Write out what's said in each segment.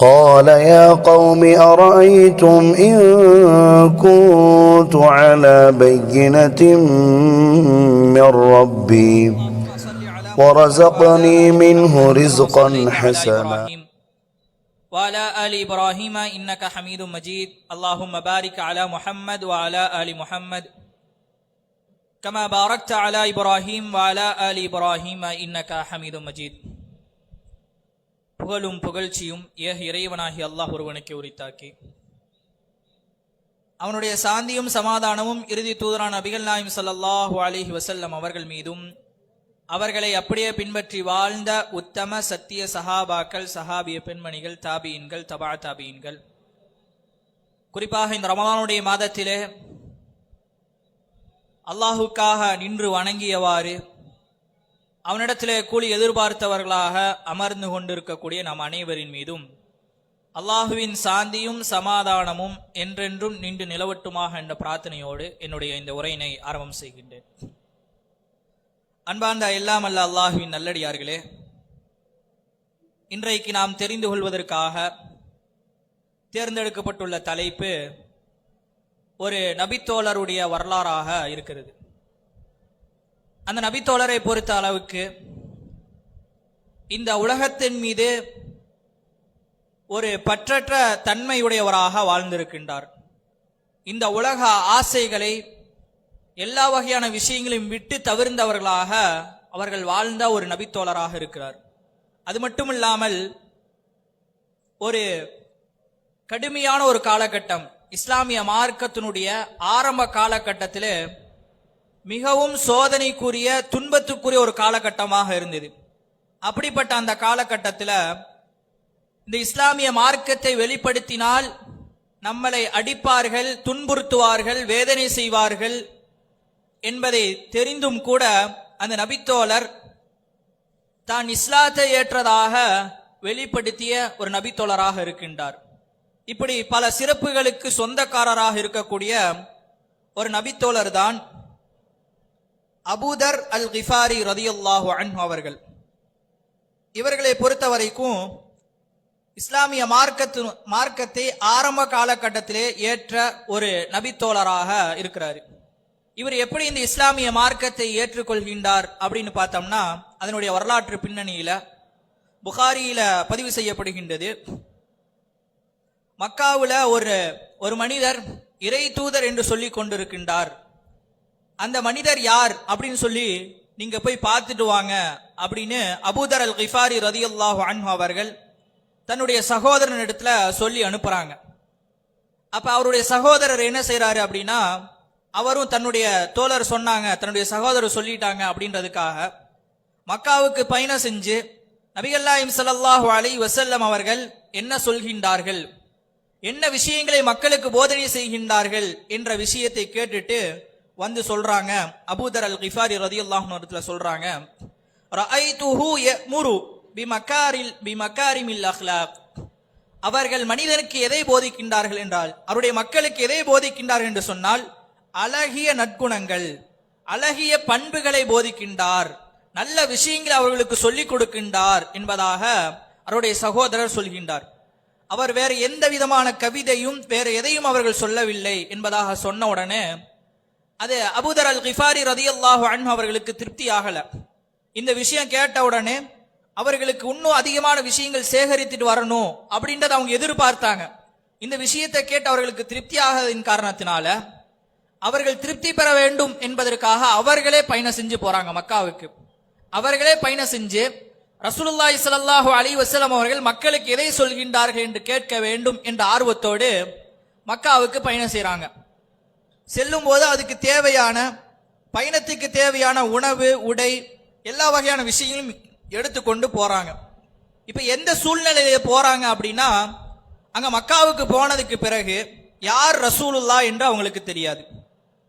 قال يا قوم أرأيتم إن كنت على بينة من ربي ورزقني منه رزقا حسنا. وعلى آل إبراهيم إنك حميد مجيد. اللهم بارك على محمد وعلى آل محمد. كما باركت على إبراهيم وعلى آل إبراهيم إنك حميد مجيد. புகழும் புகழ்ச்சியும் ஏக இறைவனாகி அல்லாஹ் ஒருவனுக்கு உரித்தாக்கி. அவனுடைய சாந்தியும் சமாதானமும் இறுதி தூதரான நபிகள் நாயம் சல்லாஹு அலிஹி வசல்லம் அவர்கள் மீதும் அவர்களை அப்படியே பின்பற்றி வாழ்ந்த உத்தம சத்திய சஹாபாக்கள் சஹாபிய பெண்மணிகள் தாபியின்கள் தபா தாபியின்கள். குறிப்பாக இந்த ரமலானுடைய மாதத்திலே அல்லாஹுக்காக நின்று வணங்கியவாறு அவனிடத்திலே கூலி எதிர்பார்த்தவர்களாக அமர்ந்து கொண்டிருக்கக்கூடிய நம் அனைவரின் மீதும் அல்லாஹுவின் சாந்தியும் சமாதானமும் என்றென்றும் நின்று நிலவட்டுமாக என்ற பிரார்த்தனையோடு என்னுடைய இந்த உரையினை ஆரம்பம் செய்கின்றேன். அன்பார்ந்த எல்லாம் அல்ல அல்லாஹுவின் நல்லடியார்களே இன்றைக்கு நாம் தெரிந்து கொள்வதற்காக தேர்ந்தெடுக்கப்பட்டுள்ள தலைப்பு ஒரு நபித்தோழருடைய வரலாறாக இருக்கிறது. அந்த நபித்தோழரை பொறுத்த அளவுக்கு இந்த உலகத்தின் மீது ஒரு பற்றற்ற தன்மையுடையவராக வாழ்ந்திருக்கின்றார். இந்த உலக ஆசைகளை எல்லா வகையான விஷயங்களையும் விட்டு தவிர்ந்தவர்களாக அவர்கள் வாழ்ந்த ஒரு நபித்தோழராக இருக்கிறார். அது மட்டும் இல்லாமல் ஒரு கடுமையான ஒரு காலகட்டம் இஸ்லாமிய மார்க்கத்தினுடைய ஆரம்ப காலகட்டத்தில் மிகவும் சோதனைக்குரிய துன்பத்துக்குரிய ஒரு காலகட்டமாக இருந்தது. அப்படிப்பட்ட அந்த காலகட்டத்தில் இந்த இஸ்லாமிய மார்க்கத்தை வெளிப்படுத்தினால் நம்மளை அடிப்பார்கள் துன்புறுத்துவார்கள் வேதனை செய்வார்கள் என்பதை தெரிந்தும் கூட அந்த நபித்தோழர் தான் இஸ்லாத்தை ஏற்றதாக வெளிப்படுத்திய ஒரு நபித்தோழராக இருக்கின்றார். இப்படி பல சிறப்புகளுக்கு சொந்தக்காரராக இருக்கக்கூடிய ஒரு நபித்தோழர் தான் அபூதர் அல் கிஃபாரி ரதியுல்லாஹு அன்ஹு அவர்கள். இவர்களை பொறுத்த வரைக்கும் இஸ்லாமிய மார்க்கத்து மார்க்கத்தை ஆரம்ப காலகட்டத்திலே ஏற்ற ஒரு நபித்தோழராக இருக்கிறார். இவர் எப்படி இந்த இஸ்லாமிய மார்க்கத்தை ஏற்றுக்கொள்கின்றார் அப்படின்னு பார்த்தோம்னா அதனுடைய வரலாற்று பின்னணியில புகாரியில பதிவு செய்யப்படுகின்றது. மக்காவில் ஒரு ஒரு மனிதர் இறை தூதர் என்று சொல்லி கொண்டிருக்கின்றார். அந்த மனிதர் யார் அப்படின்னு சொல்லி நீங்க போய் பார்த்துட்டு வாங்க அப்படின்னு அபூதர் அல் கிஃபாரி ரதியுல்லாஹு அன்ஹு அவர்கள் தன்னுடைய சகோதரன் இடத்துல சொல்லி அனுப்புறாங்க. அப்ப அவருடைய சகோதரர் என்ன செய்யறாரு அப்படின்னா அவரும் தன்னுடைய தோழர் சொன்னாங்க தன்னுடைய சகோதரர் சொல்லிட்டாங்க அப்படின்றதுக்காக மக்காவுக்கு பயணம் செஞ்சு நபிகல்லாஹிம் சல்லாஹு அலைஹி வசல்லம் அவர்கள் என்ன சொல்கின்றார்கள்? என்ன விஷயங்களை மக்களுக்கு போதனை செய்கின்றார்கள்? என்ற விஷயத்தை கேட்டுட்டு வந்து சொல்றாங்க. அபூதர் அல் கிஃபாரி ரதியுல்லாஹு இடத்துல சொல்றாங்க. ரஐதுஹு யமுரு பிமக்காரில் பிமக்காரிமில் அஹ்லாக். அவர்கள் மனிதனுக்கு எதை போதிக்கின்றார்கள் என்றால் அவருடைய மக்களுக்கு எதை போதிக்கின்றார்கள் என்று சொன்னால் அழகிய நற்குணங்கள் அழகிய பண்புகளை போதிக்கின்றார். நல்ல விஷயங்களை அவர்களுக்கு சொல்லிக் கொடுக்கின்றார் என்பதாக அவருடைய சகோதரர் சொல்கின்றார். அவர் வேறு எந்த விதமான கவிதையும் வேறு எதையும் அவர்கள் சொல்லவில்லை என்பதாக சொன்ன உடனே அது அபுதர் அல் கிஃபாரி ரதியல்லாஹு அன்ஹு அவர்களுக்கு திருப்தி ஆகல. இந்த விஷயம் கேட்ட உடனே அவர்களுக்கு இன்னும் அதிகமான விஷயங்கள் சேகரித்துட்டு வரணும் அப்படின்றத அவங்க எதிர்பார்த்தாங்க. இந்த விஷயத்தை கேட்டு அவர்களுக்கு திருப்தி ஆகாததின் காரணத்தினால அவர்கள் திருப்தி பெற வேண்டும் என்பதற்காக அவர்களே பயணம் செஞ்சு போறாங்க மக்காவுக்கு. அவர்களே பயணம் செஞ்சு ரசூலுல்லாஹி ஸல்லல்லாஹு அலி வஸல்லம் அவர்கள் மக்களுக்கு எதை சொல்கின்றார்கள் என்று கேட்க வேண்டும் என்ற ஆர்வத்தோடு மக்காவுக்கு பயணம் செய்கிறாங்க செல்லும் போது அதுக்கு தேவையான பயணத்துக்கு தேவையான உணவு உடை எல்லா வகையான விஷயங்களும் எடுத்துக்கொண்டு போறாங்க. இப்ப எந்த சூழ்நிலையில போறாங்க அப்படின்னா அங்க மக்காவுக்கு போனதுக்கு பிறகு யார் ரசூலுல்லா என்று அவங்களுக்கு தெரியாது.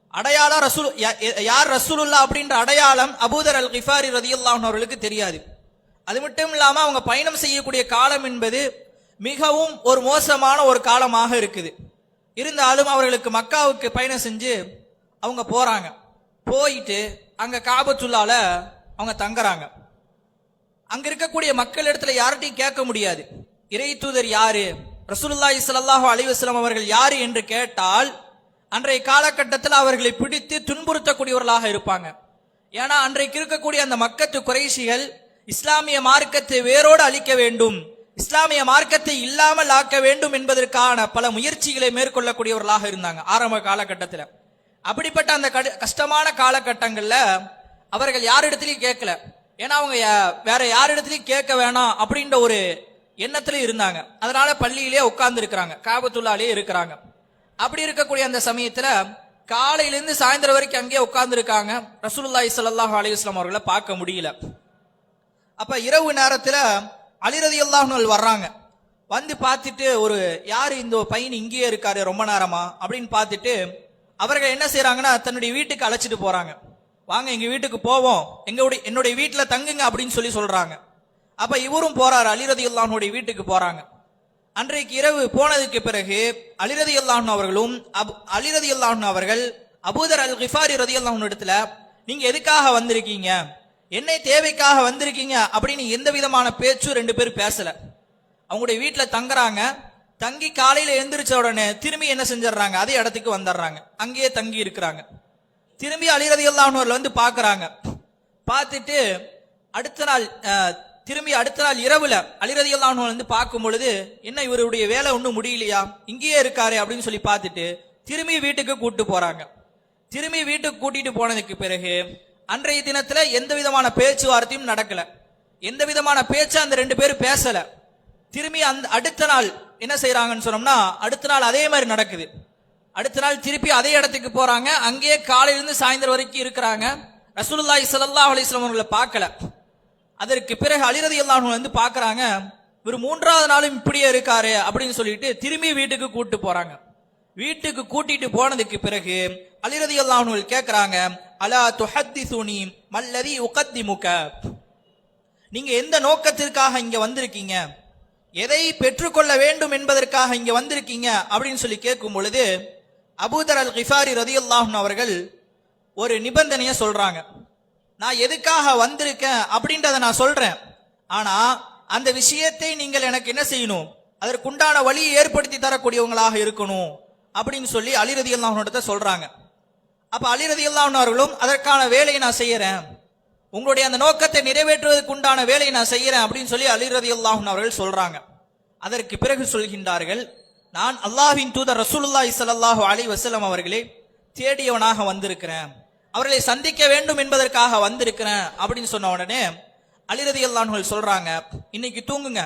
அடையாளம் ரசூல் யா- யார் ரசூலுல்லா அப்படின்ற அடையாளம் அபூதர் அல் கிஃபாரி ரதியுல்லாஹ் அவர்களுக்கு தெரியாது. அது மட்டும் இல்லாம அவங்க பயணம் செய்யக்கூடிய காலம் என்பது மிகவும் ஒரு மோசமான ஒரு காலமாக இருக்குது. இருந்தாலும் அவர்களுக்கு மக்காவுக்கு பயணம் செஞ்சு அவங்க போறாங்க. போயிட்டு அங்க காபத்துள்ளால அவங்க தங்குறாங்க. அங்க இருக்கக்கூடிய மக்கள் இடத்துல யார்கிட்டையும் கேட்க முடியாது. இறை தூதர் யாரு? ரசூலுல்லாஹி ஸல்லல்லாஹு அலைஹி அவர்கள் யாரு என்று கேட்டால் அன்றைய காலகட்டத்தில் அவர்களை பிடித்து துன்புறுத்தக்கூடியவர்களாக இருப்பாங்க. ஏன்னா அன்றைக்கு இருக்கக்கூடிய அந்த மக்கத்து குறைஷிகள் இஸ்லாமிய மார்க்கத்தை வேரோடு அழிக்க வேண்டும். இஸ்லாமிய மார்க்கத்தை இல்லாமல் ஆக்க வேண்டும் என்பதற்கான பல முயற்சிகளை மேற்கொள்ளக்கூடியவர்களாக இருந்தாங்க ஆரம்ப காலகட்டத்தில். அப்படிப்பட்ட அந்த கடு- கஷ்டமான காலகட்டங்களில் அவர்கள் யாரிடத்திலையும் கேட்கல. ஏன்னா அவங்க வேற யாரிடத்திலையும் கேட்க வேணாம் அப்படின்ற ஒரு எண்ணத்துல இருந்தாங்க. அதனால பள்ளியிலே உட்கார்ந்து இருக்கிறாங்க காபத்துள்ளாலேயே இருக்கிறாங்க. அப்படி இருக்கக்கூடிய அந்த சமயத்துல காலையிலேருந்து சாயந்தரம் வரைக்கும் அங்கேயே உட்கார்ந்து இருக்காங்க ரசூலுல்லாஹி சல்லாஹ் அலைஹி அவர்களை பார்க்க முடியல. அப்ப இரவு நேரத்துல அலிரதி அல்லாஹ்னு வர்றாங்க. வந்து பார்த்துட்டு ஒரு யார் இந்த பையன் இங்கேயே இருக்காரு ரொம்ப நேரமா? அப்படின்னு பார்த்துட்டு அவர்கள் என்ன செய்யறாங்கன்னா தன்னுடைய வீட்டுக்கு அழைச்சிட்டு போறாங்க. வாங்க எங்க வீட்டுக்கு போவோம். எங்களுடைய என்னுடைய வீட்டில் தங்குங்க அப்படின்னு சொல்லி சொல்றாங்க. அப்ப இவரும் போறாரு அலிரதி அல்லாஹ்னுடைய வீட்டுக்கு போறாங்க. அன்றைக்கு இரவு போனதுக்கு பிறகு அலிரதி அல்லாஹ் அவர்களும் அப் அலிரதி அல்லாஹ் அவர்கள் அபூதர் அல் கிஃபாரி ரதி அல்லாஹ் இடத்துல நீங்க எதுக்காக வந்திருக்கீங்க? என்னை தேவைக்காக வந்திருக்கீங்க அப்படின்னு எந்த விதமான பேச்சும் ரெண்டு பேரும் பேசல. அவங்களுடைய வீட்டில் தங்குறாங்க. தங்கி காலையில எந்திரிச்ச உடனே திரும்பி என்ன செஞ்சிடறாங்க? அதே இடத்துக்கு வந்துடுறாங்க. அங்கேயே தங்கி இருக்கிறாங்க. திரும்பி அலிரதி அல்லாஹ் வந்து பாக்குறாங்க பார்த்துட்டு அடுத்த நாள் திரும்பி அடுத்த நாள் இரவுல அலிரதி அல்லாஹ் வந்து பார்க்கும் பொழுது என்ன இவருடைய வேலை ஒன்றும் முடியலையா? இங்கேயே இருக்காரு அப்படின்னு சொல்லி பார்த்துட்டு திரும்பி வீட்டுக்கு கூட்டு போறாங்க. திரும்பி வீட்டுக்கு கூட்டிட்டு போனதுக்கு பிறகு அன்றைய தினத்துல எந்த விதமான பேச்சுவார்த்தையும் நடக்கல. எந்த விதமான பேச்சு அந்த ரெண்டு பேரும் பேசல. திரும்பி அந்த அடுத்த நாள் என்ன செய்யறாங்கன்னு சொன்னோம்னா அடுத்த நாள் அதே மாதிரி நடக்குது. அடுத்த நாள் திருப்பி அதே இடத்துக்கு போறாங்க. அங்கேயே காலையிலிருந்து சாயந்தரம் வரைக்கும் இருக்கிறாங்க. ரசூலுல்லாஹி ஸல்லல்லாஹு அலிஸ்லாம் அவர்களை பார்க்கல. அதற்கு பிறகு அலிரதி அல்லாஹ் வந்து பார்க்குறாங்க இவர் மூன்றாவது நாளும் இப்படியே இருக்காரு அப்படின்னு சொல்லிட்டு திரும்பி வீட்டுக்கு கூட்டு போறாங்க. வீட்டுக்கு கூட்டிட்டு போனதுக்கு பிறகு அலிரதி அல்லாஹ் கேட்கறாங்க அலா துஹத்திசுனி மல்லதி உகத்திமுக. நீங்க எந்த நோக்கத்திற்காக இங்க வந்திருக்கீங்க? எதை பெற்றுக்கொள்ள வேண்டும் என்பதற்காக இங்க வந்திருக்கீங்க? அப்படின்னு சொல்லி கேட்கும் பொழுது அபூதர் அல் கிஃபாரி ரதியுல்லாஹன் அவர்கள் ஒரு நிபந்தனையை சொல்றாங்க. நான் எதுக்காக வந்திருக்கேன் அப்படின்றத நான் சொல்றேன். ஆனா அந்த விஷயத்தை நீங்கள் எனக்கு என்ன செய்யணும்? அதற்குண்டான வழியை ஏற்படுத்தி தரக்கூடியவங்களாக இருக்கணும் அப்படின்னு சொல்லி அலிரதி அல்லாஹனோட சொல்றாங்க. அப்ப அலிரதி அவர்களும் அதற்கான வேலையை நான் செய்யறேன். உங்களுடைய அந்த நோக்கத்தை நிறைவேற்றுவதற்கு உண்டான வேலையை நான் செய்யறேன் அப்படின்னு சொல்லி அலிரதி அல்லாஹன் அவர்கள் சொல்றாங்க. அதற்கு பிறகு சொல்கின்றார்கள் நான் அல்லாஹின் தூதர் ரசூலுல்லாஹி ஸல்லல்லாஹு அலி வசலம் அவர்களே தேடியவனாக வந்திருக்கிறேன். அவர்களை சந்திக்க வேண்டும் என்பதற்காக வந்திருக்கிறேன் அப்படின்னு சொன்ன உடனே அலிரதி அல்லாஹ்கள் சொல்றாங்க இன்னைக்கு தூங்குங்க.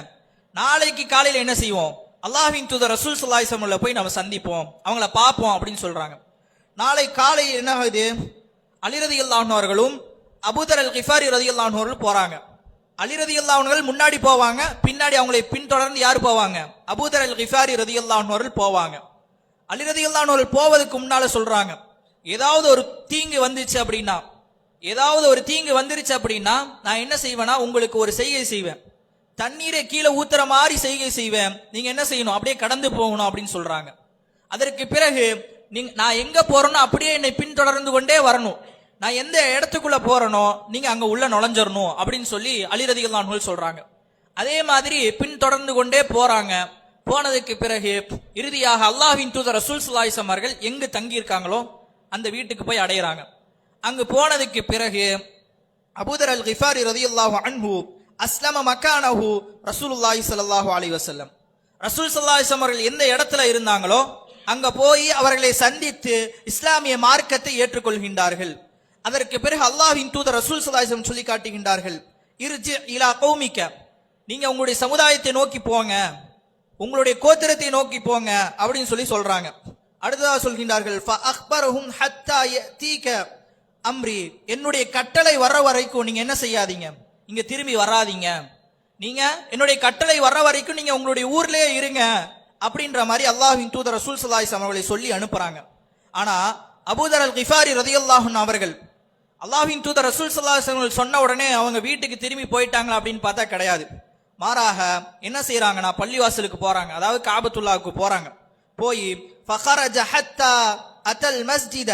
நாளைக்கு காலையில் என்ன செய்வோம்? அல்லாஹின் தூதர் ரசூல் ஸல்லல்லாஹு போய் நம்ம சந்திப்போம். அவங்கள பார்ப்போம் அப்படின்னு சொல்றாங்க. நாளை காலை என்ன ஆகுது அலிரதி அவர்களும் அபூதர் அல் கிஃபாரி ரதி அவர்கள் போறாங்க. அலிரதி அவர்கள் முன்னாடி போவாங்க பின்னாடி அவங்களை பின்தொடர்ந்து யார் போவாங்க? அபூதர் அல் கிஃபாரி ரதி அவர்கள் போவாங்க. அலிரதி அவர்கள் போவதுக்கு முன்னால சொல்றாங்க ஏதாவது ஒரு தீங்கு வந்துச்சு அப்படின்னா ஏதாவது ஒரு தீங்கு வந்துருச்சு அப்படின்னா நான் என்ன செய்வேன்னா உங்களுக்கு ஒரு செய்கை செய்வேன். தண்ணீரை கீழே ஊத்துற மாதிரி செய்கை செய்வேன். நீங்க என்ன செய்யணும்? அப்படியே கடந்து போகணும் அப்படின்னு சொல்றாங்க. அதற்கு பிறகு நீங்க நான் எங்க போறேனோ அப்படியே என்னை பின்தொடர்ந்து கொண்டே வரணும். நான் எந்த இடத்துக்குள்ள போறேனோ நீங்க அங்க உள்ள நுழைஞ்சிடணும் அப்படின்னு சொல்லி அலிரதிகள் சொல்றாங்க. அதே மாதிரி பின்தொடர்ந்து கொண்டே போறாங்க. போனதுக்கு பிறகு இறுதியாக அல்லாஹ்வின் தூதர் ரசூல் சுல்லாயிசம் அவர்கள் எங்கு தங்கியிருக்காங்களோ அந்த வீட்டுக்கு போய் அடையிறாங்க. அங்கு போனதுக்கு பிறகு அபூதர் அல் கிஃபாரி ரதியுல்லாஹு அன்ஹு அஸ்லம மக்கானஹு ரசூலுல்லாஹி ஸல்லல்லாஹு அலி வசல்லம் ரசூல் சல்லாஹிசம் அவர்கள் எந்த இடத்துல இருந்தாங்களோ அங்க போய் அவர்களை சந்தித்து இஸ்லாமிய மார்க்கத்தை ஏற்றுக்கொள்கின்றார்கள். அதற்கு பிறகு அல்லாஹின் தூதர் ரசூல் சதாசம் சொல்லி காட்டுகின்றார்கள் இருஜி இலா கௌமிக்க. நீங்க உங்களுடைய சமுதாயத்தை நோக்கி போங்க. உங்களுடைய கோத்திரத்தை நோக்கி போங்க. அப்படின்னு சொல்லி சொல்றாங்க. அடுத்ததாக சொல்கின்றார்கள் ஃப அக்பரஹும் ஹத்தா யதீக அம்ரி. என்னுடைய கட்டளை வர்ற வரைக்கும் நீங்க என்ன செய்யாதீங்க? இங்க திரும்பி வராதீங்க. நீங்க என்னுடைய கட்டளை வர்ற வரைக்கும் நீங்க உங்களுடைய ஊர்லயே இருங்க. அப்படின்ற மாதிரி அல்லாஹ்வின் தூதர் ரசூல் ஸல்லல்லாஹு அவர்களை சொல்லி அனுப்புறாங்க. ஆனா அபூதர் அல் கிஃபாரி ரதியுல்லாஹன் அவர்கள் அல்லாஹின் தூதர் ரசூல் ஸல்லல்லாஹு அவர்கள் சொன்ன உடனே அவங்க வீட்டுக்கு திரும்பி போயிட்டாங்களா அப்படின்னு பார்த்தா கிடையாது. மாறாக என்ன செய்றாங்கன்னா பள்ளிவாசலுக்கு போறாங்க. அதாவது காபத்துல்லாவுக்கு போறாங்க. போய் ஃபஹர ஜஹத்தா அத்தல் மஸ்ஜித.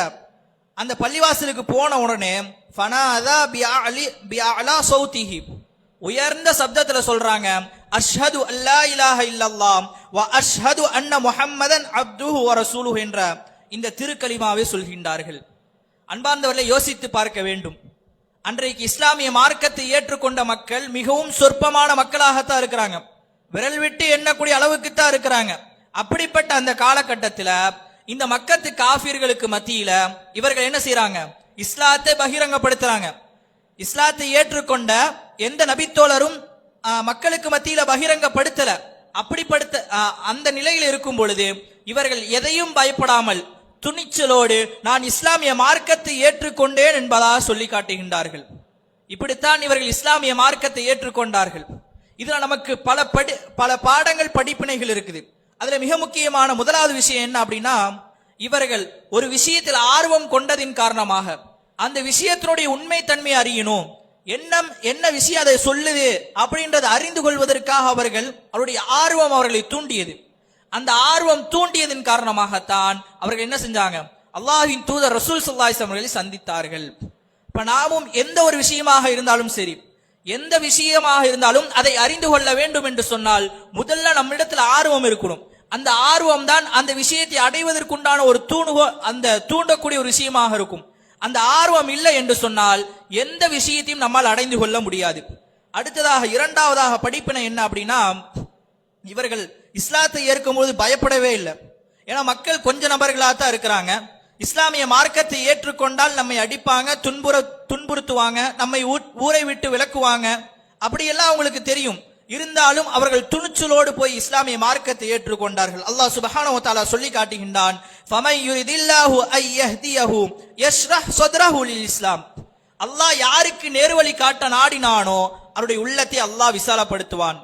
அந்த பள்ளிவாசலுக்கு போன உடனே ஃபனாதா பிஅலி பிஅலா சௌதிஹி. உயர்ந்த சப்தத்துல சொல்றாங்க அஷ்ஹது அல்லா இலாஹ இல்லல்லாம் வ அஷ்ஹது அன்ன முஹம்மதன் அப்துஹு வ ரசூலுஹு என்ற இந்த திருக்கலிமாவை சொல்கின்றார்கள். அன்பார்ந்தவர்களை யோசித்து பார்க்க வேண்டும். அன்றைக்கு இஸ்லாமிய மார்க்கத்தை ஏற்றுக்கொண்ட மக்கள் மிகவும் சொற்பமான மக்களாகத்தான் இருக்கிறாங்க. விரல் விட்டு எண்ணக்கூடிய அளவுக்கு தான் இருக்கிறாங்க. அப்படிப்பட்ட அந்த காலகட்டத்தில் இந்த மக்கத்து காஃபிர்களுக்கு மத்தியில இவர்கள் என்ன செய்யறாங்க இஸ்லாத்தை பகிரங்கப்படுத்துறாங்க. இஸ்லாத்தை ஏற்றுக்கொண்ட எந்த நபித்தோழரும் மக்களுக்கு மத்தியில பகிரங்கப்படுத்தலை. அப்படிப்படுத்த அந்த நிலையில் இருக்கும் பொழுது இவர்கள் எதையும் பயப்படாமல் துணிச்சலோடு நான் இஸ்லாமிய மார்க்கத்தை ஏற்றுக்கொண்டேன் என்பதாக சொல்லி காட்டுகின்றார்கள். இப்படித்தான் இவர்கள் இஸ்லாமிய மார்க்கத்தை ஏற்றுக்கொண்டார்கள். இதில் நமக்கு பல படி பல பாடங்கள் படிப்பினைகள் இருக்குது. அதில் மிக முக்கியமான முதலாவது விஷயம் என்ன அப்படின்னா இவர்கள் ஒரு விஷயத்தில் ஆர்வம் கொண்டதின் காரணமாக அந்த விஷயத்தினுடைய உண்மை தன்மை அறியணும். என்ன என்ன விஷயம் அதை சொல்லுது அப்படின்றத அறிந்து கொள்வதற்காக அவர்கள் அவருடைய ஆர்வம் அவர்களை தூண்டியது. அந்த ஆர்வம் தூண்டியதன் காரணமாகத்தான் அவர்கள் என்ன செஞ்சாங்க? அல்லாஹின் தூதர் ரசூல் ஸல்லல்லாஹு அவர்களை சந்தித்தார்கள். இப்ப நாமும் எந்த ஒரு விஷயமாக இருந்தாலும் சரி எந்த விஷயமாக இருந்தாலும் அதை அறிந்து கொள்ள வேண்டும் என்று சொன்னால் முதல்ல நம்மிடத்தில் ஆர்வம் இருக்கணும். அந்த ஆர்வம் தான் அந்த விஷயத்தை அடைவதற்குண்டான ஒரு தூணுகோ அந்த தூண்டக்கூடிய ஒரு விஷயமாக இருக்கும். அந்த ஆர்வம் இல்லை என்று சொன்னால் எந்த விஷயத்தையும் நம்மால் அடைந்து கொள்ள முடியாது. அடுத்ததாக இரண்டாவதாக படிப்பினை என்ன அப்படின்னா இவர்கள் இஸ்லாத்தை ஏற்கும்போது பயப்படவே இல்லை. ஏன்னா மக்கள் கொஞ்ச நபர்களாக தான் இருக்கிறாங்க. இஸ்லாமிய மார்க்கத்தை ஏற்றுக்கொண்டால் நம்மை அடிப்பாங்க துன்புற துன்புறுத்துவாங்க நம்மை ஊ- ஊரை விட்டு விளக்குவாங்க அப்படியெல்லாம் அவங்களுக்கு தெரியும். இருந்தாலும் அவர்கள் துணிச்சலோடு போய் இஸ்லாமிய மார்க்கத்தை ஏற்றுக்கொண்டார்கள். அல்லாஹ் சுப்ஹானஹு தாலா சொல்லி காட்டுகின்றான் ஃபமை யுரிதில்லாஹு ஐ யஷ்ரஹ் ஸத்ரஹு லில் இஸ்லாம் அல்லாஹ் யாருக்கு நேர்வழி காட்ட நாடினானோ அவருடைய உள்ளத்தை அல்லாஹ் விசாலப்படுத்துவான்.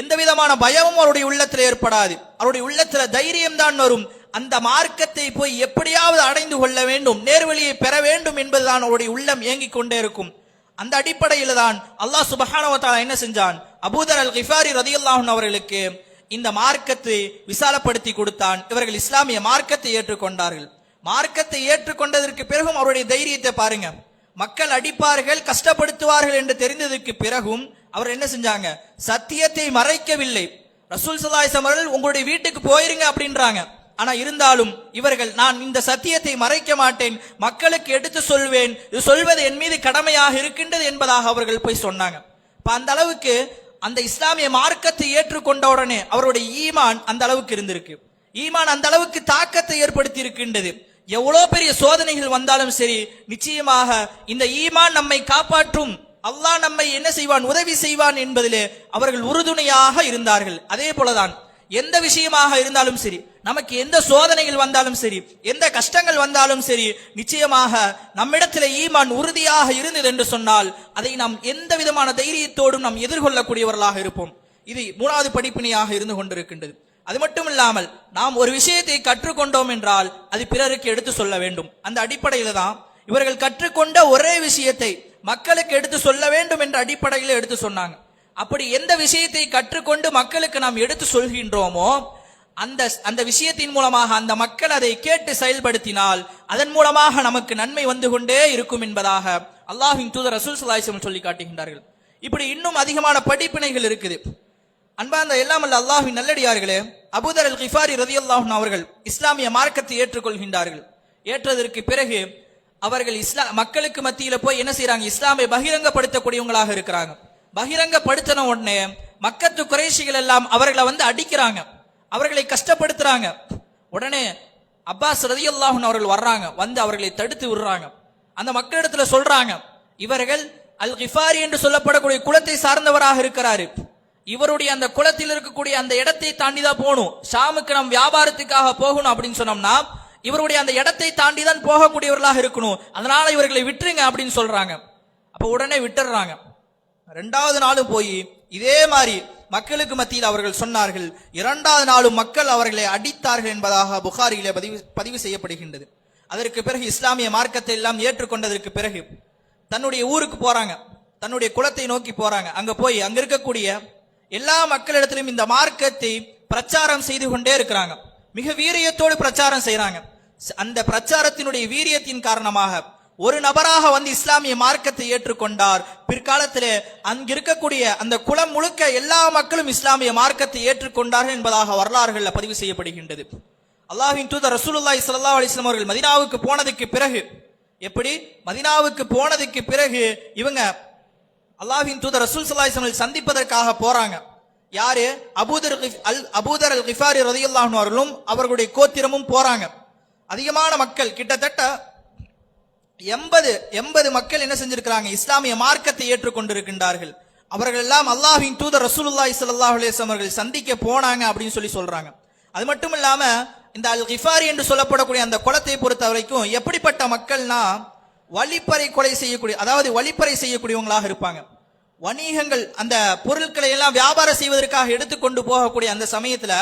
எந்த விதமான பயமும் அவருடைய உள்ளத்தில் ஏற்படாது. அவருடைய உள்ளத்துல தைரியம் தான் வரும். அந்த மார்க்கத்தை போய் எப்படியாவது அடைந்து கொள்ள வேண்டும் நேர்வழியை பெற வேண்டும் என்பதுதான் அவருடைய உள்ளம் இயங்கிக் கொண்டே இருக்கும். அந்த அடிப்படையில் தான் அல்லாஹ் சுபஹானவத்தாலா என்ன செஞ்சான்? அபூதர் அல் கிஃபாரி ரதியுல்லாஹன் அவர்களுக்கு இந்த மார்க்கத்தை விசாலப்படுத்தி கொடுத்தான். இவர்கள் இஸ்லாமிய மார்க்கத்தை ஏற்றுக்கொண்டார்கள். மார்க்கத்தை ஏற்றுக்கொண்டதற்கு பிறகும் அவருடைய தைரியத்தை பாருங்க. மக்கள் அடிப்பார்கள் கஷ்டப்படுத்துவார்கள் என்று தெரிந்ததற்கு பிறகும் அவர் என்ன செஞ்சாங்க? சத்தியத்தை மறைக்கவில்லை. ரசூல் சல்லாஹம் அவர்கள் உங்களுடைய வீட்டுக்கு போயிருங்க அப்படின்றாங்க. ஆனா இருந்தாலும் இவர்கள் நான் இந்த சத்தியத்தை மறைக்க மாட்டேன். மக்களுக்கு எடுத்து சொல்வேன். இது சொல்வது என் மீது கடமையாக இருக்கின்றது என்பதாக அவர்கள் போய் சொன்னாங்க. இப்ப அந்த அளவுக்கு அந்த இஸ்லாமிய மார்க்கத்தை ஏற்றுக்கொண்ட உடனே அவருடைய ஈமான் அந்த அளவுக்கு இருந்திருக்கு. ஈமான் அந்த அளவுக்கு தாக்கத்தை ஏற்படுத்தி இருக்கின்றது எவ்வளவு பெரிய சோதனைகள் வந்தாலும் சரி நிச்சயமாக இந்த ஈமான் நம்மை காப்பாற்றும் அல்லாஹ் நம்மை என்ன செய்வான் உதவி செய்வான் என்பதிலே அவர்கள் உறுதுணையாக இருந்தார்கள். அதே போலதான் எந்த விஷயமாக இருந்தாலும் சரி நமக்கு எந்த சோதனைகள் வந்தாலும் சரி எந்த கஷ்டங்கள் வந்தாலும் சரி நிச்சயமாக நம்மிடத்தில் ஈமான் உறுதியாக இருந்தது என்று சொன்னால் அதை நாம் எந்த விதமான தைரியத்தோடும் நாம் எதிர்கொள்ளக்கூடியவர்களாக இருப்போம். இது மூணாவது படிப்பினையாக இருந்து கொண்டிருக்கின்றது. அது மட்டும் இல்லாமல் நாம் ஒரு விஷயத்தை கற்றுக்கொண்டோம் என்றால் அது பிறருக்கு எடுத்து சொல்ல வேண்டும். அந்த அடிப்படையில தான் இவர்கள் கற்றுக்கொண்ட ஒரே விஷயத்தை மக்களுக்கு எடுத்து சொல்ல வேண்டும் என்ற அடிப்படையில் எடுத்து சொன்னாங்க. அப்படி எந்த விஷயத்தை கற்றுக்கொண்டு மக்களுக்கு நாம் எடுத்து சொல்கின்றோமோ அந்த அந்த விஷயத்தின் மூலமாக அந்த மக்கள் அதை கேட்டு செயல்படுத்தினால் அதன் மூலமாக நமக்கு நன்மை வந்து கொண்டே இருக்கும் என்பதாக அல்லாஹின் தூதர் ரசூல் சலாஹிசம் சொல்லி காட்டுகின்றார்கள். இப்படி இன்னும் அதிகமான படிப்பினைகள் இருக்குது. அன்பார்ந்த எல்லாம் அல்ல அல்லாஹின் நல்லடியார்களே அபூதர் அல் கிஃபாரி ரதியல்லாஹுன் அவர்கள் இஸ்லாமிய மார்க்கத்தை ஏற்றுக்கொள்கின்றார்கள். ஏற்றதற்கு பிறகு அவர்கள் இஸ்லா மக்களுக்கு மத்தியில் போய் என்ன செய்யறாங்க இஸ்லாமை பகிரங்கப்படுத்தக்கூடியவங்களாக இருக்கிறாங்க. பகிரங்கப்படுத்தின உடனே மக்கத்து குறைஷிகள் எல்லாம் அவர்களை வந்து அடிக்கிறாங்க. அவர்களை கஷ்டப்படுத்துறாங்க. உடனே அப்பாஸ் ரதியுல்லாஹன் அவர்கள் வர்றாங்க. வந்து அவர்களை தடுத்து விடுறாங்க. அந்த மக்களிடத்துல சொல்றாங்க இவர்கள் அல் கிஃபாரி என்று சொல்லப்படக்கூடிய குலத்தை சார்ந்தவராக இருக்கிறாரு. இவருடைய அந்த குளத்தில் இருக்கக்கூடிய அந்த இடத்தை தாண்டி தான் போகணும். ஷாமுக்கு நம் வியாபாரத்துக்காக போகணும் அப்படின்னு சொன்னோம்னா இவருடைய அந்த இடத்தை தாண்டி தான் போகக்கூடியவர்களாக இருக்கணும். அதனால இவர்களை விட்டுருங்க அப்படின்னு சொல்றாங்க. அப்ப உடனே விட்டுறாங்க ரெண்டாவது நாளும் போய் இதே மாதிரி மக்களுக்கு மத்தியில் அவர்கள் சொன்னார்கள் இரண்டாவது நாளும் மக்கள் அவர்களை அடித்தார்கள் என்பதாக புகாரியிலே பதிவு பதிவு செய்யப்படுகின்றது. அதற்கு பிறகு இஸ்லாமிய மார்க்கத்தை எல்லாம் ஏற்றுக்கொண்டதற்கு பிறகு தன்னுடைய ஊருக்கு போறாங்க தன்னுடைய குலத்தை நோக்கி போறாங்க. அங்க போய் அங்க இருக்கக்கூடிய எல்லா மக்களிடத்திலும் இந்த மார்க்கத்தை பிரச்சாரம் செய்து கொண்டே இருக்கிறாங்க. மிக வீரியத்தோடு பிரச்சாரம் செய்யறாங்க அந்த பிரச்சாரத்தினுடைய வீரியத்தின் காரணமாக ஒரு நபராக வந்து இஸ்லாமிய மார்க்கத்தை ஏற்றுக்கொண்டார். பிற்காலத்திலே அங்கு இருக்கக்கூடிய அந்த குலம் முழுக்க எல்லா மக்களும் இஸ்லாமிய மார்க்கத்தை ஏற்றுக்கொண்டார்கள் என்பதாக வரலாறுகளில் பதிவு செய்யப்படுகின்றது. அல்லாஹின் தூதர் ரசூலுல்லாஹி ஸல்லல்லாஹு அலைஹி வஸல்லம் அவர்கள் மதீனாவுக்கு போனதுக்கு பிறகு எப்படி? மதீனாவுக்கு போனதுக்கு பிறகு இவங்க அல்லாஹ்வின் தூதர் ரசூல் ஸல்லல்லாஹு அலைஹி சந்திப்பதற்காக போறாங்க. யாரு? அபூதர் அல் அபூதர் அல் கிஃபாரி ரலியல்லாஹு அவர்களும் அவர்களுடைய கோத்திரமும் போறாங்க. அதிகமான மக்கள் கிட்டத்தட்ட எண்பது எண்பது மக்கள் என்ன செஞ்சிருக்கிறாங்க? இஸ்லாமிய மார்க்கத்தை ஏற்றுக்கொண்டிருக்கின்றார்கள். அவர்கள் எல்லாம் அல்லாஹின் தூதர் ரசூலுல்லாஹி ஸல்லல்லாஹு அவர்கள் சந்திக்க போனாங்க அப்படின்னு சொல்லி சொல்றாங்க. அது மட்டும் இல்லாம இந்த அல் கிஃபாரி என்று சொல்லப்படக்கூடிய அந்த குளத்தை பொறுத்த வரைக்கும் எப்படிப்பட்ட மக்கள்னா வழிப்பறை கொலை செய்யக்கூடிய அதாவது வழிப்பறை செய்யக்கூடியவங்களாக இருப்பாங்க. வணிகங்கள் அந்த பொருட்களை எல்லாம் வியாபாரம் செய்வதற்காக எடுத்துக்கொண்டு போகக்கூடிய அந்த சமயத்துல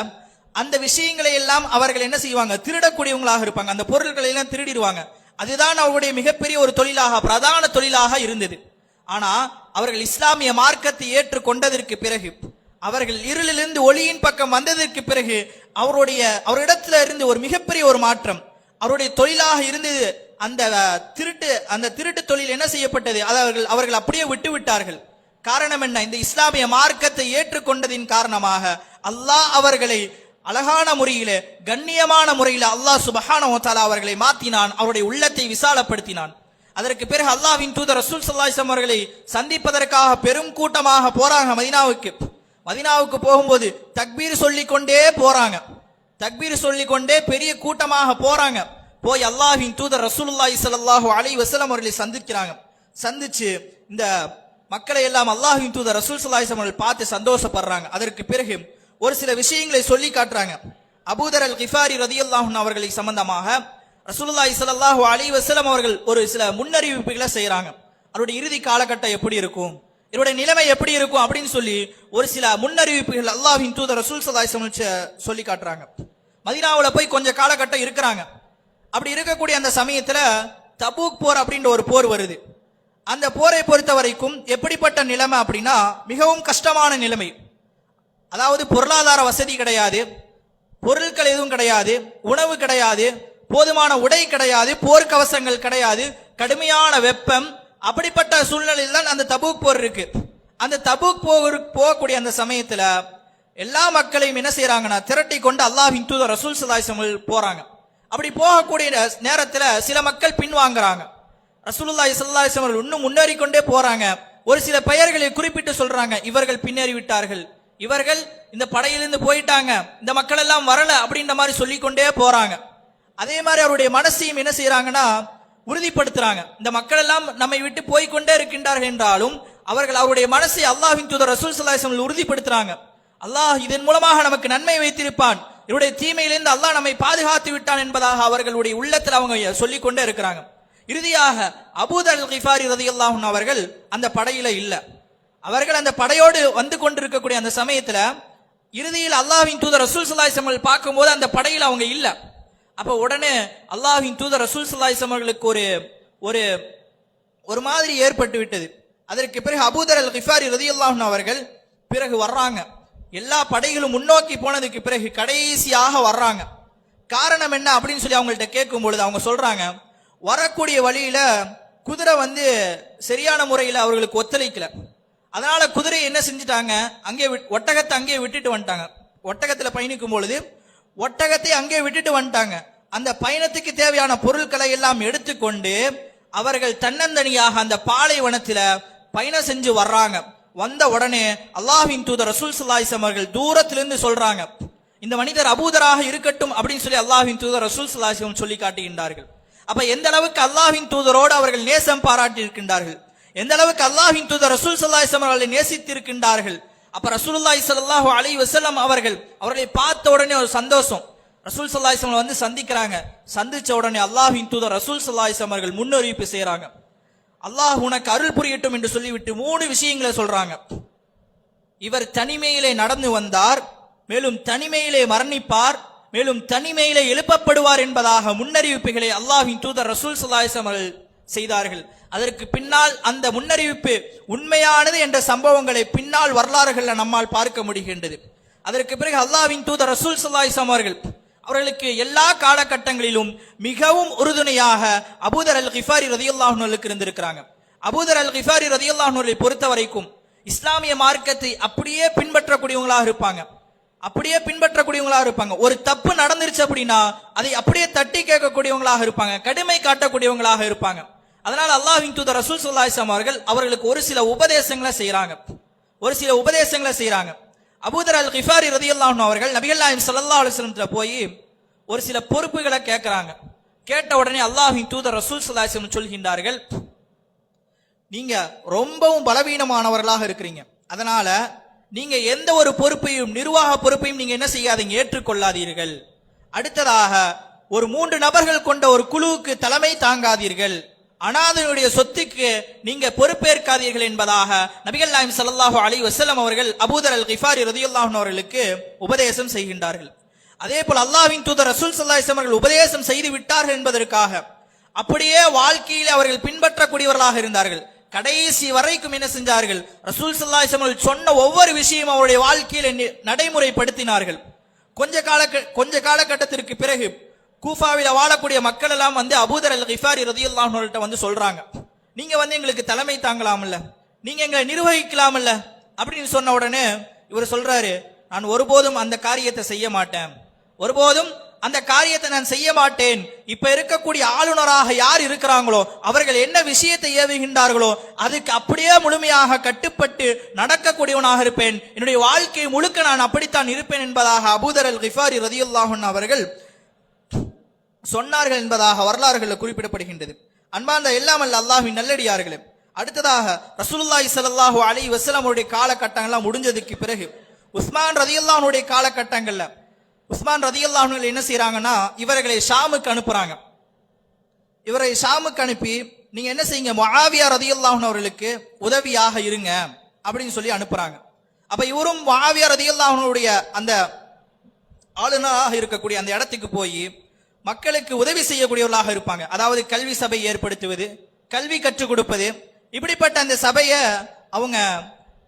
அந்த விஷயங்களை எல்லாம் அவர்கள் என்ன செய்வாங்க? திருடக்கூடியவங்களாக இருப்பாங்க. அந்த பொருட்களை எல்லாம் திருடிடுவாங்க. அதுதான் அவருடைய மிகப்பெரிய ஒரு தொழிலாக பிரதான தொழிலாக இருந்தது. ஆனா அவர்கள் இஸ்லாமிய மார்க்கத்தை ஏற்றுக்கொண்டதற்கு பிறகு அவர்கள் இருளிலிருந்து ஒளியின் பக்கம் வந்ததற்கு பிறகு அவருடைய அவரிடத்துல இருந்து ஒரு மிகப்பெரிய ஒரு மாற்றம். அவருடைய தொழிலாக இருந்தது அந்த திருட்டு அந்த திருட்டு தொழில் என்ன செய்யப்பட்டது? அதை அவர்கள் அவர்கள் அப்படியே விட்டு விட்டார்கள் காரணம் என்ன? இந்த இஸ்லாமிய மார்க்கத்தை ஏற்றுக்கொண்டதின் காரணமாக அல்லாஹ் அவர்களை அழகான முறையில கண்ணியமான முறையில் அல்லாஹ் சுபஹான அவர்களை மாத்தினான் அவருடைய உள்ளத்தை விசாலப்படுத்தினான். அதற்கு பிறகு அல்லாஹ்வின் தூதர் ரசூல் சல்லாஹம் அவர்களை சந்திப்பதற்காக பெரும் கூட்டமாக போறாங்க மதினாவுக்கு. மதினாவுக்கு போகும்போது தக்பீர் சொல்லி கொண்டே போறாங்க. தக்பீர் சொல்லி கொண்டே பெரிய கூட்டமாக போறாங்க. போய் அல்லாஹ்வின் தூதர் ரசூலுல்லாஹி சல்லாஹு அலி வசலம் அவர்களை சந்திக்கிறாங்க. சந்திச்சு இந்த மக்களை எல்லாம் அல்லாஹின் தூதர் ரசூல் ஸல்லல்லாஹு அவர்கள் பார்த்து சந்தோஷப்படுறாங்க. அதற்கு பிறகு ஒரு சில விஷயங்களை சொல்லி காட்டுறாங்க. அபூதர் அல் கிஃபாரி ரதி அவர்களை சம்பந்தமாக ரசூலுல்லாஹி சல்லாஹூ அலி வசலம் அவர்கள் ஒரு சில முன்னறிவிப்புகளை செய்கிறாங்க அவருடைய இறுதி காலகட்டம் எப்படி இருக்கும்? இவருடைய நிலைமை எப்படி இருக்கும் அப்படின்னு சொல்லி ஒரு சில முன்னறிவிப்புகள் அல்லாஹின் தூதர் ரசூல் ஸல்லல்லாஹு அலைஹி சொல்லி காட்டுறாங்க. மதினாவில் போய் கொஞ்சம் காலகட்டம் இருக்கிறாங்க. அப்படி இருக்கக்கூடிய அந்த சமயத்தில் தபூக் போர் அப்படின்ற ஒரு போர் வருது. அந்த போரை பொறுத்த வரைக்கும் எப்படிப்பட்ட நிலைமை அப்படின்னா மிகவும் கஷ்டமான நிலைமை. அதாவது பொருளாதார வசதி கிடையாது பொருட்கள் எதுவும் கிடையாது உணவு கிடையாது போதுமான உடை கிடையாது போர்க்கவசங்கள் கிடையாது கடுமையான வெப்பம் அப்படிப்பட்ட சூழ்நிலையில் தான் அந்த தபூக் போர் இருக்கு. அந்த தபூக் போர் போகக்கூடிய அந்த சமயத்தில் எல்லா மக்களையும் என்ன செய்யறாங்கன்னா திரட்டி கொண்டு அல்லாஹின் தூதர் ரசூல் சலாஹ் போறாங்க. அப்படி போகக்கூடிய நேரத்தில் சில மக்கள் பின்வாங்குறாங்க. ரசூலுல்லாஹி ஸல்லல்லாஹு இன்னும் முன்னேறி கொண்டே போறாங்க. ஒரு சில பெயர்களை குறிப்பிட்டு சொல்றாங்க. இவர்கள் பின்னேறி விட்டார்கள் இவர்கள் இந்த படையிலிருந்து போயிட்டாங்க. இந்த மக்கள் எல்லாம் வரல அப்படின்ற மாதிரி சொல்லிக்கொண்டே போறாங்க. அதே மாதிரி அவருடைய மனசையும் என்ன செய்யறாங்கன்னா உறுதிப்படுத்துறாங்க. இந்த மக்கள் எல்லாம் நம்மை விட்டு போய் கொண்டே இருக்கின்றார்கள் என்றாலும் அவர்கள் அவருடைய மனசை அல்லாஹின் தூதர் ரசூல் ஸல்லல்லாஹு உறுதிப்படுத்துறாங்க. அல்லாஹ் இதன் மூலமாக நமக்கு நன்மை வைத்திருப்பான். இவருடைய தீமையிலிருந்து அல்லாஹ் நம்மை பாதுகாத்து விட்டான் என்பதாக அவர்களுடைய உள்ளத்தில் அவங்க சொல்லிக் கொண்டே இருக்கிறாங்க. இறுதியாக அபூதல் கிஃபாரி ரதியல்லாஹு அவர்கள் அந்த படையில இல்லை. அவர்கள் அந்த படையோடு வந்து கொண்டிருக்கக்கூடிய அந்த சமயத்துல இறுதியில் அல்லாஹின் தூதர் ரசூல் ஸல்லல்லாஹு அலைஹி பார்க்கும்போது அந்த படையில் அவங்க இல்ல. அப்ப உடனே அல்லாஹின் தூதர் ரசூல் ஸல்லல்லாஹு அவர்களுக்கு ஒரு ஒரு ஒரு மாதிரி ஏற்பட்டு விட்டது. அதற்கு பிறகு அபூதர் அல் கிஃபாரி ரதியல்லாஹு அவர்கள் பிறகு வர்றாங்க. எல்லா படைகளும் முன்னோக்கி போனதுக்கு பிறகு கடைசியாக வர்றாங்க. காரணம் என்ன அப்படின்னு சொல்லி அவங்கள்ட்ட கேட்கும் பொழுது அவங்க சொல்றாங்க வரக்கூடிய வழியில குதிரை வந்து சரியான முறையில் அவர்களுக்கு ஒத்துழைக்கல. அதனால குதிரையை என்ன செஞ்சுட்டாங்க? அங்கே விட்- ஒட்டகத்தை அங்கேயே விட்டுட்டு வந்துட்டாங்க. ஒட்டகத்துல பயணிக்கும் பொழுது ஒட்டகத்தை அங்கே விட்டுட்டு வந்துட்டாங்க. அந்த பயணத்துக்கு தேவையான பொருட்களை எல்லாம் எடுத்துக்கொண்டு அவர்கள் தன்னந்தனியாக அந்த பாலைவனத்தில் பயணம் செஞ்சு வர்றாங்க. வந்த உடனே அல்லாஹ்வின் தூதர் ரசூல் சுல்லாஹிசம் அவர்கள் தூரத்திலிருந்து சொல்றாங்க. இந்த மனிதர் அபூதராக இருக்கட்டும் அப்படின்னு சொல்லி அல்லாஹின் தூதர் ரசூல் சுல்லாஹிசம் சொல்லி காட்டுகின்றார்கள். அப்ப எந்த அளவுக்கு அல்லாஹின் தூதரோடு அவர்கள் நேசம் பாராட்டி இருக்கின்றார்கள் எந்த அளவுக்கு அல்லாஹின் தூதர் ரசூல் ஸல்லல்லாஹு இஸ்லாம் அவர்களை நேசித்திருக்கின்றார்கள் அப்ப ரசூலுல்லாஹி ஸல்லல்லாஹு அலி வசலம் அவர்கள் அவர்களை பார்த்த உடனே ஒரு சந்தோஷம். ரசூல் ஸல்லல்லாஹு இஸ்லாம் வந்து சந்திக்கிறாங்க. சந்திச்ச உடனே அல்லாஹின் தூதர் ரசூல் ஸல்லல்லாஹு இஸ்லாம் அவர்கள் முன்னறிவிப்பு செய்யறாங்க அல்லாஹ் உனக்கு அருள் புரியட்டும் என்று சொல்லிவிட்டு மூணு விஷயங்களை சொல்றாங்க. இவர் தனிமையிலே நடந்து வந்தார் மேலும் தனிமையிலே மரணிப்பார் மேலும் தனிமையிலே எழுப்பப்படுவார் என்பதாக முன்னறிவிப்புகளை அல்லாஹின் தூதர் ரசூல் சல்லாஹ் அவர்கள் செய்தார்கள். அதற்கு பின்னால் அந்த முன்னறிவிப்பு உண்மையானது என்ற சம்பவங்களை பின்னால் வரலாறுகளில் நம்மால் பார்க்க முடிகின்றது. அதற்கு பிறகு அல்லாஹ்வின் தூதர் ரசூல் ஸல்லல்லாஹு அவர்கள் அவர்களுக்கு எல்லா காலகட்டங்களிலும் மிகவும் உறுதுணையாக அபூதர் அல் கிஃபாரி ரதியுல்லாஹனுக்கு இருந்திருக்கிறாங்க. அபூதர் அல் கிஃபாரி ரதியுல்லாஹனுவை பொறுத்த வரைக்கும் இஸ்லாமிய மார்க்கத்தை அப்படியே பின்பற்றக்கூடியவங்களாக இருப்பாங்க. அப்படியே பின்பற்றக்கூடியவங்களாக இருப்பாங்க. ஒரு தப்பு நடந்துருச்சு அப்படின்னா அதை அப்படியே தட்டி கேட்கக்கூடியவங்களாக இருப்பாங்க. கடுமை காட்டக்கூடியவங்களாக இருப்பாங்க. அதனால அல்லாஹின் தூதர் ரசூல் சல்லாஹிஸ்லாம் அவர்கள் அவர்களுக்கு ஒரு சில உபதேசங்களை செய்கிறாங்க. ஒரு சில உபதேசங்களை செய்கிறாங்க. அபூதர் அல் கிஃபாரி ரதி அவர்கள் நபிகல்லாஹிம் சல்லா அலுவலத்தில் போய் ஒரு சில பொறுப்புகளை கேட்கறாங்க. கேட்ட உடனே அல்லாஹின் தூதர் ரசூல் சல்லாஹிஸ்லம் சொல்கின்றார்கள் நீங்க ரொம்பவும் பலவீனமானவர்களாக இருக்கிறீங்க. அதனால நீங்க எந்த ஒரு பொறுப்பையும் நிர்வாக பொறுப்பையும் நீங்க என்ன செய்யாதீங்க ஏற்றுக்கொள்ளாதீர்கள். அடுத்ததாக ஒரு மூன்று நபர்கள் கொண்ட ஒரு குழுவுக்கு தலைமை தாங்காதீர்கள். அனாதனுடைய சொத்துக்கு நீங்க பொறுப்பேற்காதீர்கள் என்பதாக நபிகள் நாயம் சல்லாஹு அலி வசலம் அவர்கள் அபூதர் அல் கிஃபாரி ரதியுல்லாஹன் அவர்களுக்கு உபதேசம் செய்கின்றார்கள். அதே போல் அல்லாஹ்வின் தூதர் ரசூல் சல்லாஹ் அவர்கள் உபதேசம் செய்து விட்டார்கள் என்பதற்காக அப்படியே வாழ்க்கையில் அவர்கள் பின்பற்றக்கூடியவர்களாக இருந்தார்கள். கடைசி வரைக்கும் என்ன செஞ்சார்கள்? ரசூல் ஸல்லல்லாஹு சொன்ன ஒவ்வொரு விஷயமும் அவருடைய வாழ்க்கையில் நடைமுறைப்படுத்தினார்கள். கொஞ்ச கால கொஞ்ச காலகட்டத்திற்கு பிறகு கூஃபாவில் வாழக்கூடிய மக்கள் எல்லாம் வந்து அபூதர் அல் கிஃபாரி ரதியுல்லாஹு வந்து சொல்றாங்க. நீங்க வந்து எங்களுக்கு தலைமை தாங்கலாம்ல. நீங்க எங்களை நிர்வகிக்கலாம்ல அப்படின்னு சொன்ன உடனே இவர் சொல்றாரு நான் ஒருபோதும் அந்த காரியத்தை செய்ய மாட்டேன். ஒருபோதும் அந்த காரியத்தை நான் செய்ய மாட்டேன். இப்ப இருக்கக்கூடிய ஆளுநராக யார் இருக்கிறாங்களோ அவர்கள் என்ன விஷயத்தை ஏவுகின்றார்களோ அதுக்கு அப்படியே முழுமையாக கட்டுப்பட்டு நடக்கக்கூடியவனாக இருப்பேன். என்னுடைய வாழ்க்கை முழுக்க நான் அப்படித்தான் இருப்பேன் என்பதாக அபூதர் அல் கிஃபாரி ரதியுல்லாஹன் அவர்கள் சொன்னார்கள் என்பதாக வரலாறுகளில் குறிப்பிடப்படுகின்றது. அன்பார்ந்த எல்லாமல்ல அல்ல நல்லடியார்களே. அடுத்ததாக ரசூலுல்லாஹி ஸல்லல்லாஹு அலி வசலமுடைய காலகட்டங்கள்லாம் முடிஞ்சதுக்கு பிறகு உஸ்மான் ரதியுல்லாஹனுடைய காலகட்டங்களில் உஸ்மான் ரதியுல்லாஹுகள் என்ன செய்கிறாங்கன்னா இவர்களை ஷாமுக்கு அனுப்புறாங்க. இவரை ஷாமுக்கு அனுப்பி நீங்க என்ன செய்யுங்க மொஹாவியா ரதியுல்லாஹன் அவர்களுக்கு உதவியாக இருங்க அப்படின்னு சொல்லி அனுப்புறாங்க. அப்ப இவரும் மொஹாவியா ரதியுல்லாஹனுடைய அந்த ஆளுநராக இருக்கக்கூடிய அந்த இடத்துக்கு போய் மக்களுக்கு உதவி செய்யக்கூடியவர்களாக இருப்பாங்க. அதாவது கல்வி சபை ஏற்படுத்துவது கல்வி கற்றுக் கொடுப்பது இப்படிப்பட்ட அந்த சபையை அவங்க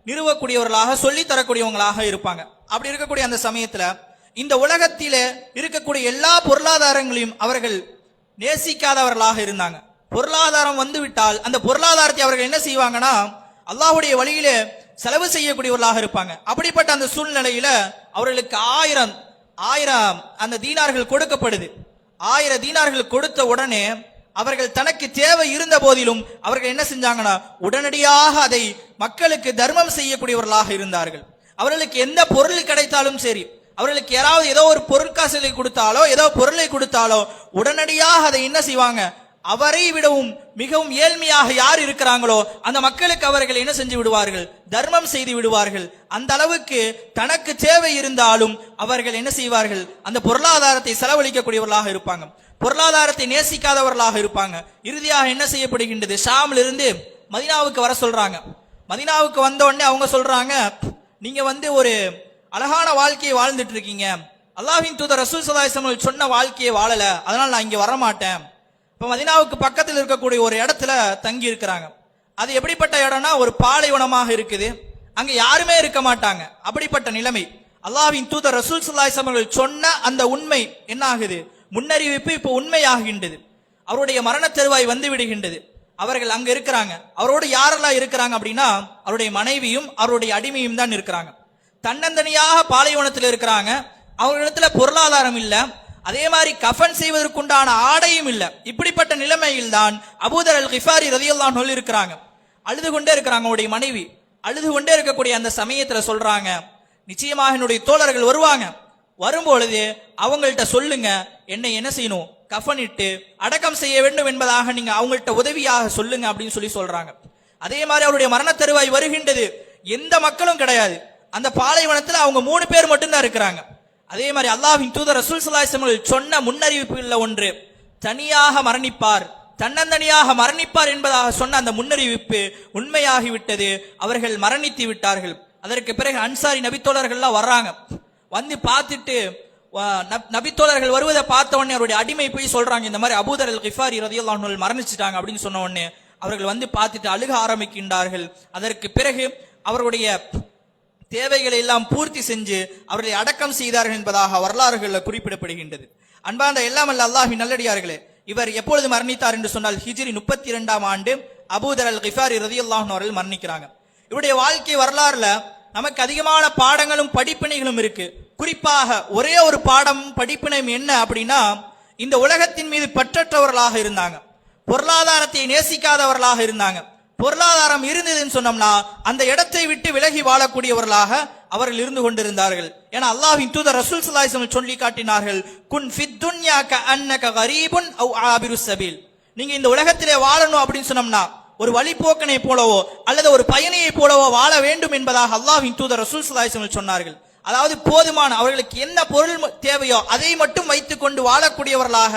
நிறுவக்கூடியவர்களாக சொல்லி தரக்கூடியவங்களாக இருப்பாங்க. அப்படி இருக்கக்கூடிய அந்த சமயத்துல இந்த உலகத்தில இருக்கக்கூடிய எல்லா பொருளாதாரங்களையும் அவர்கள் நேசிக்காதவர்களாக இருந்தாங்க. பொருளாதாரம் வந்துவிட்டால் அந்த பொருளாதாரத்தை அவர்கள் என்ன செய்வாங்கன்னா அல்லாஹுடைய வழியில செலவு செய்யக்கூடியவர்களாக இருப்பாங்க. அப்படிப்பட்ட அந்த சூழ்நிலையில அவர்களுக்கு ஆயிரம் ஆயிரம் அந்த தீனார்கள் கொடுக்கப்படுது. ஆயிரம் தீனார்கள் கொடுத்த உடனே அவர்கள் தனக்கு தேவை இருந்த போதிலும் அவர்கள் என்ன செஞ்சாங்கன்னா உடனடியாக அதை மக்களுக்கு தர்மம் செய்யக்கூடியவர்களாக இருந்தார்கள். அவர்களுக்கு எந்த பொருள் கிடைத்தாலும் சரி அவர்களுக்கு யாராவது ஏதோ ஒரு பொருட்காசலை கொடுத்தாலோ ஏதோ பொருளை கொடுத்தாலோ உடனடியாக அதை என்ன செய்வாங்க? அவரை விடவும் மிகவும் ஏழ்மையாக யார் இருக்கிறாங்களோ அந்த மக்களுக்கு அவர்கள் என்ன செஞ்சு விடுவார்கள்? தர்மம் செய்து விடுவார்கள். அந்த அளவுக்கு தனக்கு தேவை இருந்தாலும் அவர்கள் என்ன செய்வார்கள்? அந்த பொருளாதாரத்தை செலவழிக்கக்கூடியவர்களாக இருப்பாங்க. பொருளாதாரத்தை நேசிக்காதவர்களாக இருப்பாங்க. இறுதியாக என்ன செய்யப்படுகின்றது? ஷாமில் இருந்து மதினாவுக்கு வர சொல்றாங்க. மதினாவுக்கு வந்த உடனே அவங்க சொல்றாங்க நீங்க வந்து ஒரு அழகான வாழ்க்கையை வாழ்ந்துட்டு இருக்கீங்க. அல்லாஹ்வின் தூதர் ரசூல் சதாய் சொன்ன வாழ்க்கையை வாழல. அதனால நான் இங்க வர மாட்டேன் இப்ப மதினாவுக்கு பக்கத்தில் இருக்கக்கூடிய ஒரு இடத்துல தங்கி இருக்கிறாங்க அது எப்படிப்பட்ட இடம்னா ஒரு பாலைவனமாக இருக்குது. அங்க யாருமே இருக்க மாட்டாங்க. அப்படிப்பட்ட நிலைமை. அல்லாவின் தூதர் ரசூல் சல்லாஹ் அவர்கள் சொன்ன அந்த உண்மை என்ன ஆகுது முன்னறிவிப்பு இப்போ உண்மையாகின்றது. அவருடைய மரண தருவாய் வந்து விடுகின்றது. அவர்கள் அங்க இருக்கிறாங்க. அவரோடு யாரெல்லாம் இருக்கிறாங்க அப்படின்னா அவருடைய மனைவியும் அவருடைய அடிமையும் தான் இருக்கிறாங்க. தன்னந்தனியாக பாலைவனத்தில் இருக்கிறாங்க. அவர்களிடத்துல பொருளாதாரம் இல்லை. அதே மாதிரி கஃபன் செய்வதற்குண்டான ஆடையும் இல்லை. இப்படிப்பட்ட நிலைமையில் தான் அபூதர் அல் கிஃபாரி ரதியல்லாஹு இருக்கிறாங்க. அழுது கொண்டே இருக்கிறாங்க அவருடைய மனைவி. அழுது கொண்டே இருக்கக்கூடிய அந்த சமயத்துல சொல்றாங்க நிச்சயமாக என்னுடைய தோழர்கள் வருவாங்க. வரும்பொழுது அவங்கள்ட்ட சொல்லுங்க என்னை என்ன செய்யணும்? கஃனிட்டு அடக்கம் செய்ய வேண்டும் என்பதாக நீங்க அவங்கள்ட்ட உதவியாக சொல்லுங்க அப்படின்னு சொல்லி சொல்றாங்க. அதே மாதிரி அவருடைய மரண தருவாய் வருகின்றது. எந்த மக்களும் கிடையாது. அந்த பாலைவனத்துல அவங்க மூணு பேர் மட்டும்தான் இருக்கிறாங்க. அதே மாதிரி அல்லாஹின் தூதர் ரசூல் ஸல்லல்லாஹு சொன்ன முன்னறிவிப்புகளில் ஒன்று தனியாக மரணிப்பார் தன்னந்தனியாக மரணிப்பார் என்பதாக சொன்ன அந்த முன்னறிவிப்பு உண்மையாகிவிட்டது அவர்கள் மரணித்து விட்டார்கள். அதற்கு பிறகு அன்சாரி நபித்தோழர்கள்லாம் வர்றாங்க. வந்து பார்த்துட்டு நபித்தோழர்கள் வருவதை பார்த்த உடனே அவருடைய அடிமை போய் சொல்றாங்க இந்த மாதிரி அபூதர் அல் கிஃபாரி ரதியல்லாஹு மரணிச்சிட்டாங்க அப்படின்னு சொன்ன உடனே அவர்கள் வந்து பார்த்துட்டு அழுக ஆரம்பிக்கின்றார்கள். அதற்கு பிறகு அவருடைய தேவைகளை எல்லாம் பூர்த்தி செஞ்சு அவர்களை அடக்கம் செய்தார்கள் என்பதாக வரலாறுகளில் குறிப்பிடப்படுகின்றது. அன்பார்ந்த எல்லாம் அல்ல அல்லாஹி நல்லடியார்களே இவர் எப்பொழுது மரணித்தார் என்று சொன்னால் ஹிஜ்ரி முப்பத்தி இரண்டாம் ஆண்டு அபூதர் அல் கிஃபாரி ரதி அவர்கள் மரணிக்கிறாங்க. இவருடைய வாழ்க்கை வரலாறுல நமக்கு அதிகமான பாடங்களும் படிப்பினைகளும் இருக்கு. குறிப்பாக ஒரே ஒரு பாடம் படிப்பினையும் என்ன அப்படின்னா இந்த உலகத்தின் மீது பற்றற்றவர்களாக இருந்தாங்க. பொருளாதாரத்தை நேசிக்காதவர்களாக இருந்தாங்க. பொருளாதாரம் இருந்ததுன்னு சொன்னோம்னா அந்த இடத்தை விட்டு விலகி வாழக்கூடியவர்களாக அவர்கள் இருந்து கொண்டிருந்தார்கள். ஏன்னா அல்லாஹின் தூதர் ரசூல் ஸல்லல்லாஹு சொல்லி காட்டினார்கள் குன் ஃபித் துன்யா க அன்னக கரீபுன் அவ் ஆபிரு சபீல். நீங்க இந்த உலகத்திலே வாழணும் அப்படின்னு சொன்னோம்னா ஒரு வழிபோக்கனை போலவோ அல்லது ஒரு பயணியை போலவோ வாழ வேண்டும் என்பதாக அல்லாஹின் தூதர் ரசூல் ஸல்லல்லாஹு சொன்னார்கள். அதாவது போதுமான அவர்களுக்கு என்ன பொருள் தேவையோ அதை மட்டும் வைத்துக் கொண்டு வாழக்கூடியவர்களாக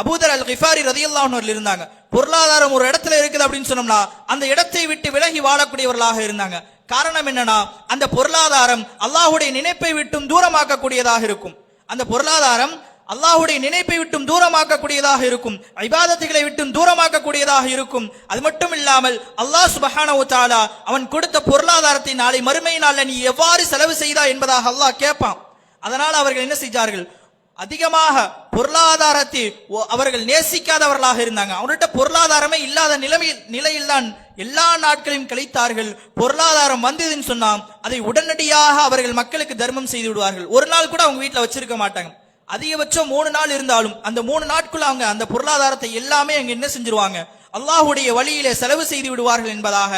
அபூதர் அல் கிஃபாரி ரதியுல்லாஹ் இருந்தாங்க. பொருளாதாரம் ஒரு இடத்துல இருக்குது அப்படின்னு சொன்னோம்னா அந்த இடத்தை விட்டு விலகி வாழக்கூடியவர்களாக இருந்தாங்க. காரணம் என்னன்னா அந்த பொருளாதாரம் அல்லாஹுடைய நினைப்பை விட்டும் தூரமாக்கக்கூடியதாக இருக்கும். அந்த பொருளாதாரம் அல்லாஹுடைய நினைப்பை விட்டும் தூரமாக்கக்கூடியதாக இருக்கும். ஐபாதத்துகளை விட்டும் தூரமாக்கக்கூடியதாக இருக்கும். அது மட்டும் இல்லாமல் அல்லாஹ் சுபஹானவு தாலா அவன் கொடுத்த பொருளாதாரத்தை நாளை மறுமை நாளில் நீ எவ்வாறு செலவு செய்தா என்பதாக அல்லாஹ் கேட்பான் அதனால் அவர்கள் என்ன செய்தார்கள் அதிகமாக பொருளாதாரத்தை அவர்கள் நேசிக்காதவர்களாக இருந்தாங்க. அவர்கிட்ட பொருளாதாரமே இல்லாத நிலைமையில் நிலையில் தான் எல்லா நாட்களையும் கழித்தார்கள். பொருளாதாரம் வந்ததுன்னு சொன்னா அதை உடனடியாக அவர்கள் மக்களுக்கு தர்மம் செய்து விடுவார்கள். ஒரு நாள் கூட அவங்க வீட்டில் வச்சிருக்க மாட்டாங்க. அதிகபட்சம் மூணு நாள் இருந்தாலும் அந்த மூணு நாட்குள்ள அவங்க அந்த பொருளாதாரத்தை எல்லாமே அங்க என்ன செஞ்சிருவாங்க? அல்லாஹுடைய வழியிலே செலவு செய்து விடுவார்கள் என்பதாக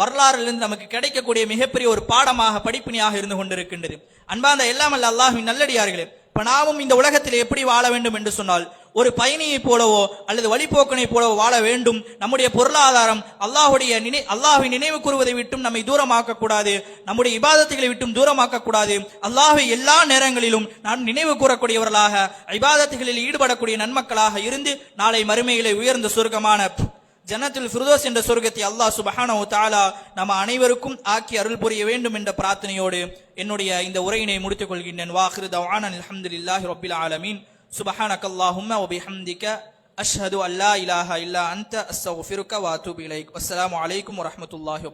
வரலாறிலிருந்து நமக்கு கிடைக்கக்கூடிய மிகப்பெரிய ஒரு பாடமாக படிப்பினையாக இருந்து கொண்டிருக்கின்றது. அன்பாந்த எல்லாம் அல்ல அல்லாஹின் நல்லடியார்களே. இப்ப நாமும் இந்த உலகத்தில் எப்படி வாழ வேண்டும் என்று சொன்னால் ஒரு பயணியைப் போலவோ அல்லது வழிபோக்கனை போலவோ வாழ வேண்டும். நம்முடைய பொருளாதாரம் அல்லாஹுடைய நினை அல்லாஹை நினைவு கூறுவதை விட்டும் நம்மை தூரமாக்க கூடாது நம்முடைய இபாதத்துகளை விட்டும் தூரமாக்க கூடாது அல்லாஹை எல்லா நேரங்களிலும் நாம் நினைவு கூறக்கூடியவர்களாக இபாதத்துகளில் ஈடுபடக்கூடிய நன்மக்களாக இருந்து நாளை மறுமையிலே உயர்ந்த சுருக்கமான ஜனத்தில் ஃபிர்தோஸ் என்ற சொர்க்கத்தை அல்லாஹ் சுபஹானஹு தாலா நம்ம அனைவருக்கும் ஆக்கி அருள் புரிய வேண்டும் என்ற பிரார்த்தனையோடு என்னுடைய இந்த உரையினை முடித்துக் கொள்கின்றேன். வாஹிரு தவான இல்லாஹி ரபில் ஆலமீன். சுபஹான அல்லாஹும்ம வ அஷ்ஹது அல்லா இலாஹா இல்லா அந்த அஸ்தக்ஃபிருக வ அத்தூபு இலைக். வஸ்ஸலாமு அலைக்கும் வரஹ்மத்துல்லாஹி